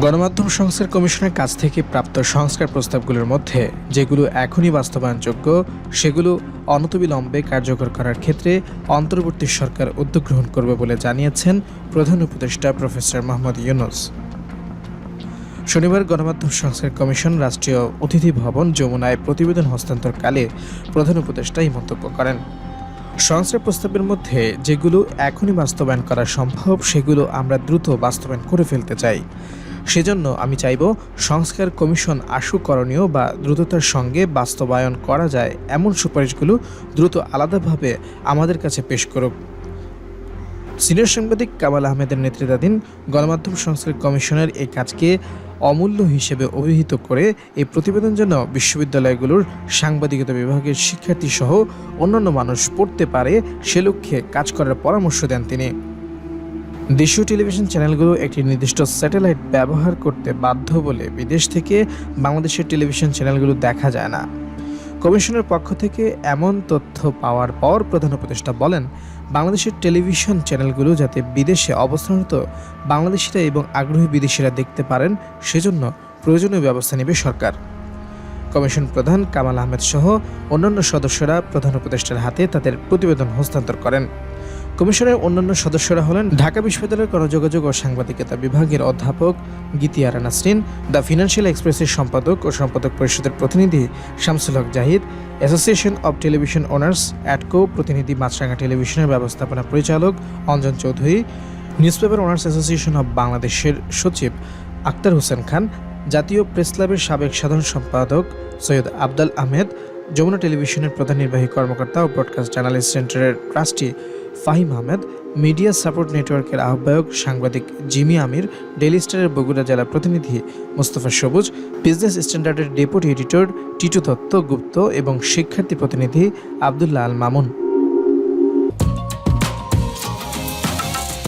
গণমাধ্যম সংস্কার কমিশনের কাছ থেকে প্রাপ্ত সংস্কার প্রস্তাবগুলোর মধ্যে যেগুলো এখনই বাস্তবায়নযোগ্য, সেগুলো অনতবিলম্বে কার্যকর করার ক্ষেত্রে অন্তর্বর্তী সরকার উদ্যোগ গ্রহণ করবে বলে জানিয়েছেন প্রধান উপদেষ্টা প্রফেসর মোহাম্মদ ইউনুস। শনিবার গণমাধ্যম সংস্কার কমিশন রাষ্ট্রীয় অতিথি ভবন যমুনায় প্রতিবেদন হস্তান্তরকালে প্রধান উপদেষ্টা এই মন্তব্য করেন। সংস্কার প্রস্তাবের মধ্যে যেগুলো এখনই বাস্তবায়ন করা সম্ভব, সেগুলো আমরা দ্রুত বাস্তবায়ন করে ফেলতে চাই। সেজন্য আমি চাইব সংস্কার কমিশন আশু করণীয় বা দ্রুততার সঙ্গে বাস্তবায়ন করা যায় এমন সুপারিশগুলো দ্রুত আলাদাভাবে আমাদের কাছে পেশ করুক। সিনিয়র সাংবাদিক কামাল আহমেদের নেতৃত্বাধীন গণমাধ্যম সংস্কার কমিশনের এই কাজকে অমূল্য হিসেবে অভিহিত করে এই প্রতিবেদন যেন বিশ্ববিদ্যালয়গুলোর সাংবাদিকতা বিভাগের শিক্ষার্থী সহ অন্যান্য মানুষ পড়তে পারে, সে লক্ষ্যে কাজ করার পরামর্শ দেন তিনি। দেশীয় টেলিভিশন চ্যানেলগুলো একটি নির্দিষ্ট স্যাটেলাইট ব্যবহার করতে বাধ্য বলে বিদেশ থেকে বাংলাদেশের টেলিভিশন চ্যানেলগুলো দেখা যায় না। কমিশনের পক্ষ থেকে এমন তথ্য পাওয়ার পর প্রধান উপদেষ্টা বলেন, বাংলাদেশের টেলিভিশন চ্যানেলগুলো যাতে বিদেশে অবস্থানরত বাংলাদেশিরা এবং আগ্রহী বিদেশিরা দেখতে পারেন, সেজন্য প্রয়োজনীয় ব্যবস্থা নেবে সরকার। কমিশন প্রধান কামাল আহমেদ সহ অন্যান্য সদস্যরা প্রধান উপদেষ্টার হাতে তাদের প্রতিবেদন হস্তান্তর করেন। কমিশনের অন্যান্য সদস্যরা হলেন ঢাকা বিশ্ববিদ্যালয়ের গণযোগাযোগ ও সাংবাদিকতা বিভাগের অধ্যাপক গীতিয়ারা নাসরিন, দ্য ফিনান্সিয়াল এক্সপ্রেসের সম্পাদক ও সম্পাদক পরিষদের প্রতিনিধি Shamsul Haq Zahid, association of television owners ATCO প্রতিনিধি মাছরাঙ্গা টেলিভিশনের ব্যবস্থাপনা পরিচালক Anjan Chowdhury newspaper owners association of বাংলাদেশের সচিব আক্তার হোসেন খান, জাতীয় প্রেস ক্লাবের সাবেক সাধারণ সম্পাদক সৈয়দ আবদাল আহমেদ যমুনা টেলিভিশনের প্রধান নির্বাহী কর্মকর্তা ও ব্রডকাস্ট জার্নালিস্ট সেন্টারের trustee Fahim Ahmed media support নেটওয়ার্কের আহ্বায়ক সাংবাদিক জিমি আমির ডেলি স্টারের বগুড়া জেলা প্রতিনিধি মোস্তফা সবুজ বিজনেস স্ট্যান্ডার্ডের ডেপুটি এডিটর টিটু দত্ত গুপ্ত এবং শিক্ষার্থী প্রতিনিধি আবদুল্লাহ আল মামুন।